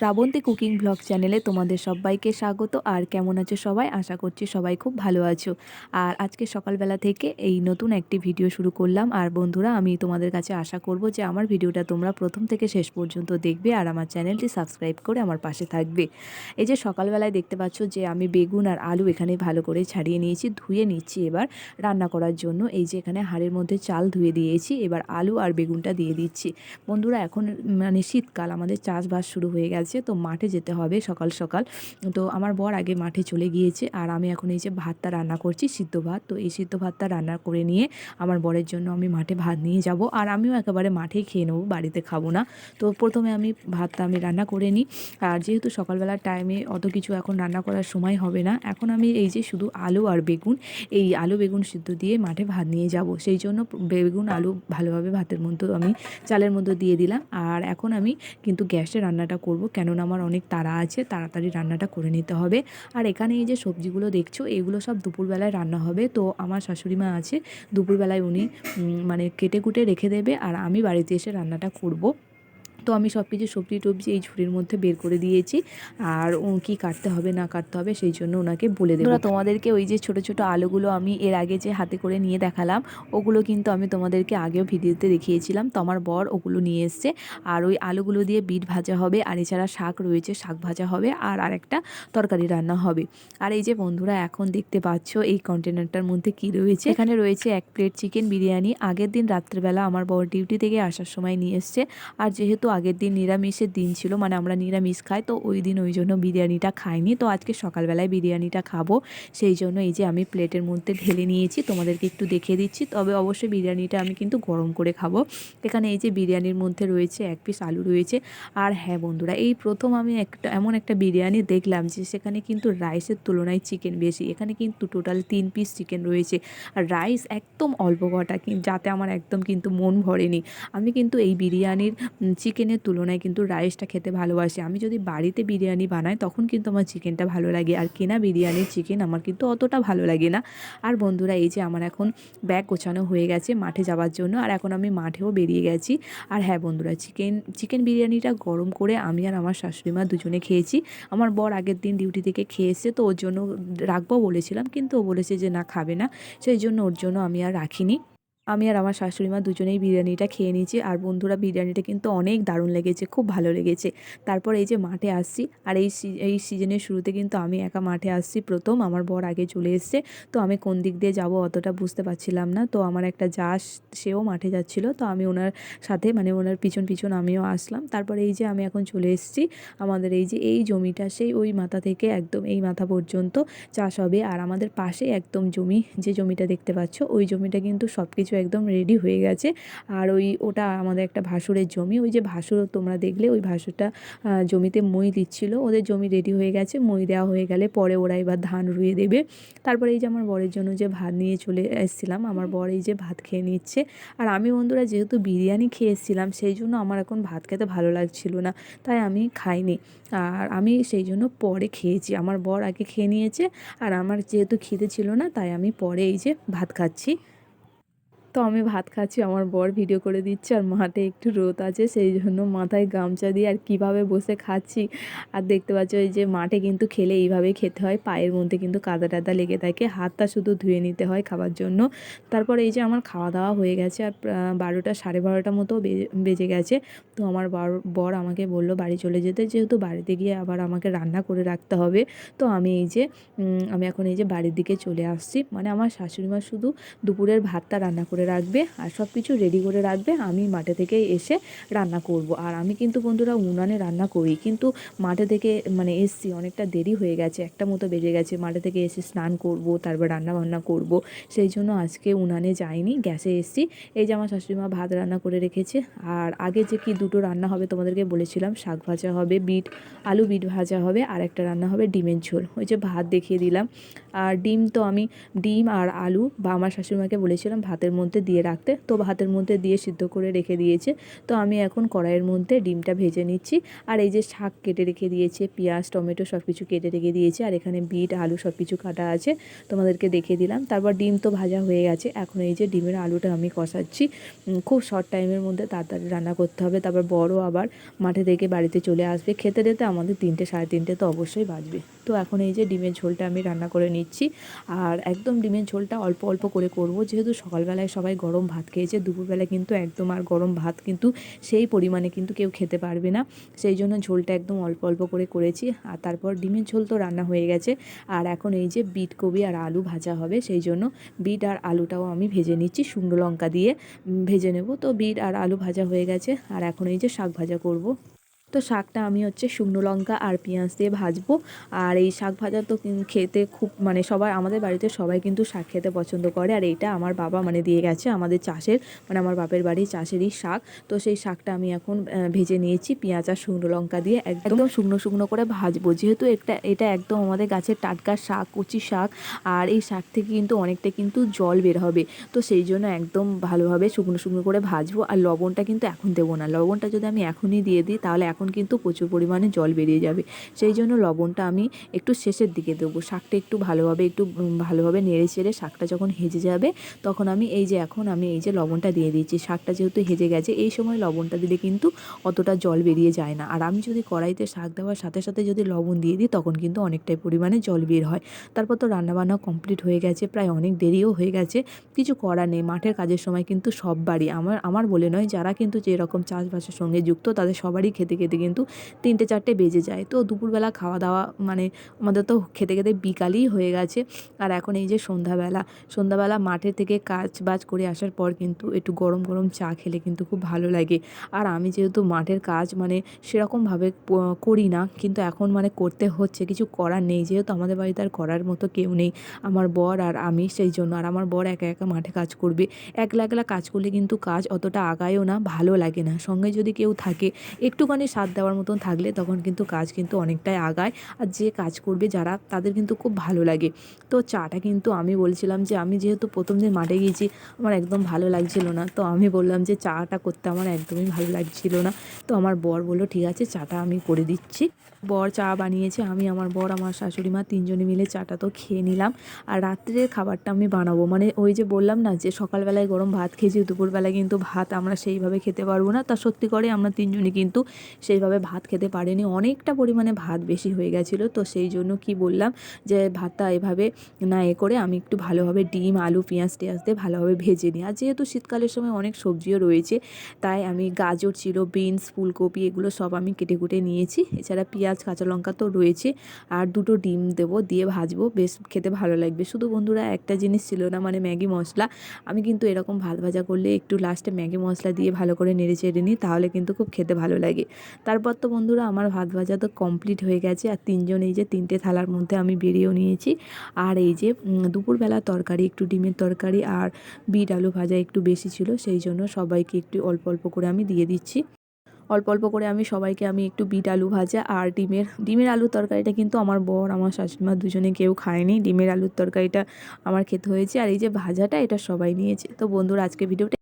Srabanti cooking blog চ্যানেলে তোমাদের সবাইকে স্বাগত। আর কেমন আছো সবাই? আশা করছি সবাই খুব ভালো আছো। আর আজকে সকালবেলা থেকে এই নতুন একটি ভিডিও শুরু করলাম। আর বন্ধুরা, আমি তোমাদের কাছে আশা করব যে আমার ভিডিওটা তোমরা প্রথম থেকে শেষ পর্যন্ত দেখবে আর আমার চ্যানেলটি সাবস্ক্রাইব করে আমার পাশে থাকবে। এই যে সকালবেলায় দেখতে পাচ্ছ যে আমি বেগুন আর আলু এখানে ভালো করে ছাড়িয়ে নিয়েছি, ধুয়ে নিচ্ছি এবার রান্না করার জন্য। এই যে এখানে হাড়ের মধ্যে চাল ধুয়ে দিয়েছি, এবার আলু আর বেগুনটা দিয়ে দিচ্ছি। বন্ধুরা, এখন মানে শীতকাল, আমাদের চাষবাস শুরু হয়ে গেছে। তো মাঠে যেতে হবে সকাল সকাল। তো আমার বর আগে মাঠে চলে গিয়েছে আর আমি এখন এই যে ভাতটা রান্না করছি, সিদ্ধ ভাত। তো এই সিদ্ধ ভাতটা রান্না করে নিয়ে আমার বরের জন্য আমি মাঠে ভাত নিয়ে যাব আর আমিও একেবারে মাঠেই খেয়ে নেব, বাড়িতে খাব না। তো প্রথমে আমি ভাতটা আমি রান্না করে নিই। আর যেহেতু সকালবেলার টাইমে অত কিছু এখন রান্না করার সময় হবে না, এখন আমি এই যে শুধু আলু আর বেগুন, এই আলু বেগুন সিদ্ধ দিয়ে মাঠে ভাত নিয়ে যাব। সেই জন্য বেগুন, আলু ভালোভাবে ভাতের মধ্যে আমি চালের মধ্যে দিয়ে দিলাম। আর এখন আমি কিন্তু গ্যাসে রান্নাটা করব। কেননা আমার অনেক তাড়া আছে, তাড়াতাড়ি রান্নাটা করে নিতে হবে। আর এখানে এই যে সবজিগুলো দেখছ, এগুলো সব দুপুরবেলায় রান্না হবে। তো আমার শাশুড়ি মা আছে, দুপুরবেলায় উনি মানে কেটে কুটে রেখে দেবে আর আমি বাড়িতে এসে রান্নাটা করব। তো আমি সব কিছু সবজি টবজি এই ঝুড়ির মধ্যে বের করে দিয়েছি। আর কি কাটতে হবে, না কাটতে হবে, সেই জন্য ওনাকে বলে দেবো। তোমাদেরকে ওই যে ছোট ছোট আলুগুলো আমি এর আগে যে হাতে করে নিয়ে দেখালাম, ওগুলো কিন্তু আমি তোমাদেরকে আগেও ভিডিওতে দেখিয়েছিলাম। তো আমার বর ওগুলো নিয়ে এসছে। আর ওই আলুগুলো দিয়ে বিট ভাজা হবে, আর এছাড়া শাক রয়েছে, শাক ভাজা হবে, আর আরেকটা তরকারি রান্না হবে। আর এই যে বন্ধুরা, এখন দেখতে পাচ্ছ এই কন্টেনারটার মধ্যে কি রয়েছে? এখানে রয়েছে এক প্লেট চিকেন বিরিয়ানি। আগের দিন রাত্রেবেলা আমার বর ডিউটি থেকে আসার সময় নিয়ে এসছে। আর যেহেতু আগের দিন নিরামিষের দিন ছিল মানে আমরা নিরামিষ খাই, তো ওই দিন ওই জন্য বিরিয়ানিটা খাইনি। তো আজকে সকালবেলায় বিরিয়ানিটা খাব, সেই জন্য এই যে আমি প্লেটের মধ্যে ঢেলে নিয়েছি, তোমাদেরকে একটু দেখিয়ে দিচ্ছি। তবে অবশ্যই বিরিয়ানিটা আমি কিন্তু গরম করে খাব। এখানে এই যে বিরিয়ানির মধ্যে রয়েছে এক পিস আলু রয়েছে। আর হ্যাঁ বন্ধুরা, এই প্রথম আমি একটা, এমন একটা বিরিয়ানি দেখলাম যে সেখানে কিন্তু রাইসের তুলনায় চিকেন বেশি। এখানে কিন্তু টোটাল তিন পিস চিকেন রয়েছে। আর রাইস একদম অল্প কটা যাতে আমার একদম কিন্তু মন ভরেনি। আমি কিন্তু এই বিরিয়ানির চিকেনের তুলনায় কিন্তু রাইসটা খেতে ভালোবাসি। আমি যদি বাড়িতে বিরিয়ানি বানাই, তখন কিন্তু আমার চিকেনটা ভালো লাগে। আর কেনা বিরিয়ানির চিকেন আমার কিন্তু অতটা ভালো লাগে না। আর বন্ধুরা, এই যে আমার এখন ব্যাগ গোছানো হয়ে গেছে মাঠে যাওয়ার জন্য, আর এখন আমি মাঠেও বেরিয়ে গেছি। আর হ্যাঁ বন্ধুরা, চিকেন চিকেন বিরিয়ানিটা গরম করে আমি আর আমার শাশুড়ি মা দুজনে খেয়েছি। আমার বর আগের দিন ডিউটি থেকে খেয়েছে তো ওর জন্য রাখব বলেছিলাম, কিন্তু ও বলেছে যে না, খাবে না। সেই জন্য ওর জন্য আমি আর রাখিনি। আমি আর আমার শাশুড়ি মা দুজনেই বিরিয়ানিটা খেয়ে নিয়েছি। আর বন্ধুরা, বিরিয়ানিটা কিন্তু অনেক দারুণ লেগেছে, খুব ভালো লেগেছে। তারপর এই যে মাঠে আসছি, আর এই এই সিজনের শুরুতে কিন্তু আমি একা মাঠে আসছি। প্রথম আমার বর আগে চলে এসছে, তো আমি কোন দিক দিয়ে যাব অতটা বুঝতে পারছিলাম না। তো আমার একটা যাস সেও মাঠে যাচ্ছিল, তো আমি ওনার সাথে মানে ওনার পিছন পিছন আমিও আসলাম। তারপরে এই যে আমি এখন চলে এসেছি, আমাদের এই যে এই জমিটা, সেই ওই মাথা থেকে একদম এই মাথা পর্যন্ত চাষ হবে। আর আমাদের পাশে একদম জমি, যে জমিটা দেখতে পাচ্ছ, ওই জমিটা কিন্তু সব কিছু একদম রেডি হয়ে গেছে। আর ওই ওটা আমাদের একটা ভাসুরের জমি ওই যে ভাসুর তোমরা দেখলে ওই ভাসুরটা জমিতে মই দিচ্ছিল। ওদের জমি রেডি হয়ে গেছে মই দেওয়া হয়ে গেলে পরে ওরা এবার ধান রুয়ে দেবে। তারপরে এই যে আমার বরের জন্য যে ভাত নিয়ে চলে এসেছিলাম আমার বর এই যে ভাত খেয়ে নিচ্ছে। আর আমি বন্ধুরা যেহেতু বিরিয়ানি খেয়ে এসেছিলাম সেই জন্য আমার এখন ভাত খেতে ভালো লাগছিল না তাই আমি খাইনি। আর আমি সেই জন্য পরে খেয়েছি। আমার বর আগে খেয়ে নিয়েছে আর আমার যেহেতু খিদে ছিল না তাই আমি পরে এই যে ভাত খাচ্ছি। তো আমি ভাত খাচ্ছি, আমার বর ভিডিও করে দিচ্ছে আর মাঠে একটু রোদ আছে, সেই জন্য মাথায় গামছা দিয়ে আর কীভাবে বসে খাচ্ছি। আর দেখতে পাচ্ছ এই যে মাঠে কিন্তু খেলে এইভাবেই খেতে হয়, পায়ের মধ্যে কিন্তু কাদা টাদা লেগে থাকে, হাতটা শুধু ধুয়ে নিতে হয় খাবার জন্য। তারপর এই যে আমার খাওয়া দাওয়া হয়ে গেছে আর বারোটা সাড়ে বারোটার মতো বেজে গেছে। তো আমার বর আমাকে বলল বাড়ি চলে যেতে, যেহেতু বাড়িতে গিয়ে আবার আমাকে রান্না করে রাখতে হবে। তো আমি এই যে আমি এখন এই যে বাড়ির দিকে চলে আসছি। মানে আমার শাশুড়ি মা শুধু দুপুরের ভাতটা রান্না করে করে রাখবে আর সব কিছু রেডি করে রাখবে, আমি মাঠে থেকে এসে রান্না করব। আর আমি কিন্তু বন্ধুরা উনানে রান্না করি, কিন্তু মাঠে থেকে মানে এসছি, অনেকটা দেরি হয়ে গেছে, একটা মতো বেজে গেছে, মাঠে থেকে এসে স্নান করব, তারপর রান্না বান্না করব। সেই জন্য আজকে উনানে যাইনি, গ্যাসে এসছি। এই যে আমার শাশুড়িমা ভাত রান্না করে রেখেছে, আর আগে যে কি দুটো রান্না হবে তোমাদেরকে বলেছিলাম, শাক ভাজা হবে, বিট, আলু বিট ভাজা হবে, আর একটা রান্না হবে ডিমের ঝোল। ওই যে ভাত দেখিয়ে দিলাম। আর ডিম তো আমি, ডিম আর আলু, বা আমার শাশুড়িমাকে বলেছিলাম, ভাতের মধ্যে মধ্যে দিয়ে রাখতে, তো ভাতের মধ্যে দিয়ে সিদ্ধ করে রেখে দিয়েছে। তো আমি এখন কড়াইয়ের মধ্যে ডিমটা ভেজে নিচ্ছি। আর এই যে শাক কেটে রেখে দিয়েছে, পেঁয়াজ, টমেটো সব কিছু কেটে রেখে দিয়েছে, আর এখানে বিট, আলু সব কিছু কাটা আছে, তোমাদেরকে দেখিয়ে দিলাম। তারপর ডিম তো ভাজা হয়ে গেছে, এখন এই যে ডিমের আলুটা আমি কষাচ্ছি। খুব শর্ট টাইমের মধ্যে তাড়াতাড়ি রান্না করতে হবে, তারপর বড় আবার মাঠে থেকে বাড়িতে চলে আসবে খেতে দিতে আমাদের তিনটে, সাড়ে তিনটে তো অবশ্যই বাজবে। তো এখন এই যে ডিমের ঝোলটা আমি রান্না করে নিচ্ছি। আর একদম ডিমের ঝোলটা অল্প অল্প করে করব। যেহেতু সকালবেলায় সবাই গরম ভাত খেয়েছে, দুপুরবেলা কিন্তু একদম আর গরম ভাত কিন্তু সেই পরিমাণে কিন্তু কেউ খেতে পারবে না। সেই জন্য ঝোলটা একদম অল্প অল্প করে করেছি। আর তারপর ডিমের ঝোল তো রান্না হয়ে গেছে। আর এখন এই যে বিট কবি আর আলু ভাজা হবে, সেই জন্য বিট আর আলুটাও আমি ভেজে নিচ্ছি শুকনো লঙ্কা দিয়ে। ভেজে নেব। তো বিট আর আলু ভাজা হয়ে গেছে। আর এখন এই যে শাক ভাজা করব। তো শাকটা আমি হচ্ছে শুকনো লঙ্কা আর পেঁয়াজ দিয়ে ভাজবো। আর এই শাক ভাজা তো খেতে খুব মানে সবাই আমাদের বাড়িতে সবাই কিন্তু শাক খেতে পছন্দ করে। আর এইটা আমার বাবা মানে দিয়ে গেছে আমাদের চাষের মানে আমার বাপের বাড়ি চাষেরই শাক। তো সেই শাকটা আমি এখন ভেজে নিয়েছি পেঁয়াজ আর শুকনো লঙ্কা দিয়ে। একদম শুকনো শুকনো করে ভাজবো। যেহেতু এটা এটা একদম আমাদের গাছের টাটকা শাক, কচি শাক, আর এই শাক থেকে কিন্তু অনেকটা কিন্তু জল বের হবে। তো সেই জন্য একদম ভালোভাবে শুকনো শুকনো করে ভাজবো। আর লবণটা কিন্তু এখন দেবো না। লবণটা যদি আমি এখনই দিয়ে দিই, তাহলে এখন কিন্তু প্রচুর পরিমাণে জল বেরিয়ে যাবে। সেই জন্য লবণটা আমি একটু শেষের দিকে দেবো। শাকটা একটু ভালোভাবে একটু ভালোভাবে নেড়ে চেড়ে শাকটা যখন হেজে যাবে, তখন আমি এই যে এখন আমি এই যে লবণটা দিয়ে দিচ্ছি, শাকটা যেহেতু হেজে গেছে, এই সময় লবণটা দিলে কিন্তু অতটা জল বেরিয়ে যায় না। আর আমি যদি কড়াইতে শাক দেওয়ার সাথে সাথে যদি লবণ দিয়ে দিই, তখন কিন্তু অনেকটাই পরিমাণে জল বের হয়। তারপর তো রান্নাবান্না কমপ্লিট হয়ে গেছে, প্রায় অনেক দেরিও হয়ে গেছে। কিছু করা নেই, মাঠের কাজের সময় কিন্তু সব বাড়ি আমার আমার বলে নয়, যারা কিন্তু যেরকম চাষবাসের সঙ্গে যুক্ত, তাদের সবারই খেতে খেতে কিন্তু তিনটে চারটে বেজে যায়। তো দুপুরবেলা খাওয়া দাওয়া মানে আমাদের তো খেতে খেতে বিকালই হয়ে গেছে। আর এখন এই যে সন্ধ্যাবেলা সন্ধ্যাবেলা মাঠে থেকে কাজ বাজ করে আসার পর কিন্তু একটু গরম গরম চা খেলে কিন্তু খুব ভালো লাগে। আর আমি যেহেতু মাঠের কাজ মানে সেরকমভাবে করি না, কিন্তু এখন মানে করতে হচ্ছে, কিছু করার নেই। যেহেতু আমাদের বাড়িতে আর করার মতো কেউ নেই, আমার বর আর আমি সেই জন্য। আর আমার বর একা একা মাঠে কাজ করবে। একলা একলা কাজ করলে কিন্তু কাজ অতটা আগায়ও না, ভালো লাগে না। সঙ্গে যদি কেউ থাকে, একটুখানি সাথ দেওয়ার মতন থাকলে তখন কিন্তু কাজ কিন্তু অনেকটাই আগায়। আর যে কাজ করবে যারা, তাদের কিন্তু খুব ভালো লাগে। তো চাটা কিন্তু আমি বলছিলাম যে, আমি যেহেতু প্রথম দিন মাঠে গিয়েছি, আমার একদম ভালো লাগছিল না। তো আমি বললাম যে, চাটা করতে আমার একদমই ভালো লাগছিল না। তো আমার বর বলল, ঠিক আছে, চাটা আমি করে দিচ্ছি। বর চা বানিয়েছে, আমি, আমার বর, আমার শাশুড়ি মা তিনজনে মিলে চাটা তো খেয়ে নিলাম। আর রাত্রের খাবারটা আমি বানাবো। মানে ওই যে বললাম না যে, সকালবেলায় গরম ভাত খেয়েছি, দুপুরবেলায় কিন্তু ভাত আমরা সেইভাবে খেতে পারব না। তা সত্যি করে আমরা তিনজনই কিন্তু সেইভাবে ভাত খেতে পারেনি। অনেকটা পরিমাণে ভাত বেশি হয়ে গেছিল। তো সেই জন্য কি বললাম যে, ভাতটা এভাবে না এ করে আমি একটু ভালোভাবে ডিম, আলু, পেঁয়াজ টেয়াজ দিয়ে ভালোভাবে ভেজে নিই। আর যেহেতু শীতকালের সময় অনেক সবজিও রয়েছে, তাই আমি গাজর ছিল বিনস, ফুলকপি এগুলো সব আমি কেটে কুটে নিয়েছি। এছাড়া পেঁয়াজ, কাঁচা লঙ্কা তো রয়েছে। আর দুটো ডিম দেবো, দিয়ে ভাজবো। বেশ খেতে ভালো লাগবে। শুধু বন্ধুরা একটা জিনিস ছিল না মানে ম্যাগি মশলা। আমি কিন্তু এরকম ভাত ভাজা করলে একটু লাস্টে ম্যাগি মশলা দিয়ে ভালো করে নেড়ে চেড়ে নিই, তাহলে কিন্তু খুব খেতে ভালো লাগে। তারপর তো বন্ধুরা আমার ভাত ভাজা তো কমপ্লিট হয়ে গেছে আর তিনজন এই যে তিনটে থালার মধ্যে আমি বেরিয়েও নিয়েছি। আর এই যে দুপুরবেলা তরকারি, একটু ডিমের তরকারি আর বিট আলু ভাজা একটু বেশি ছিল, সেই জন্য সবাইকে একটু অল্প অল্প করে আমি দিয়ে দিচ্ছি। অল্প অল্প করে আমি সবাইকে আমি একটু বিট আলু ভাজা আর ডিমের ডিমের আলুর তরকারিটা কিন্তু আমার বর, আমার শাশুড়িমা দুজনে কেউ খায়নি। ডিমের আলুর তরকারিটা আমার খেতে হয়েছে। আর এই যে ভাজাটা এটা সবাই নিয়েছে। তো বন্ধুরা আজকে ভিডিওটা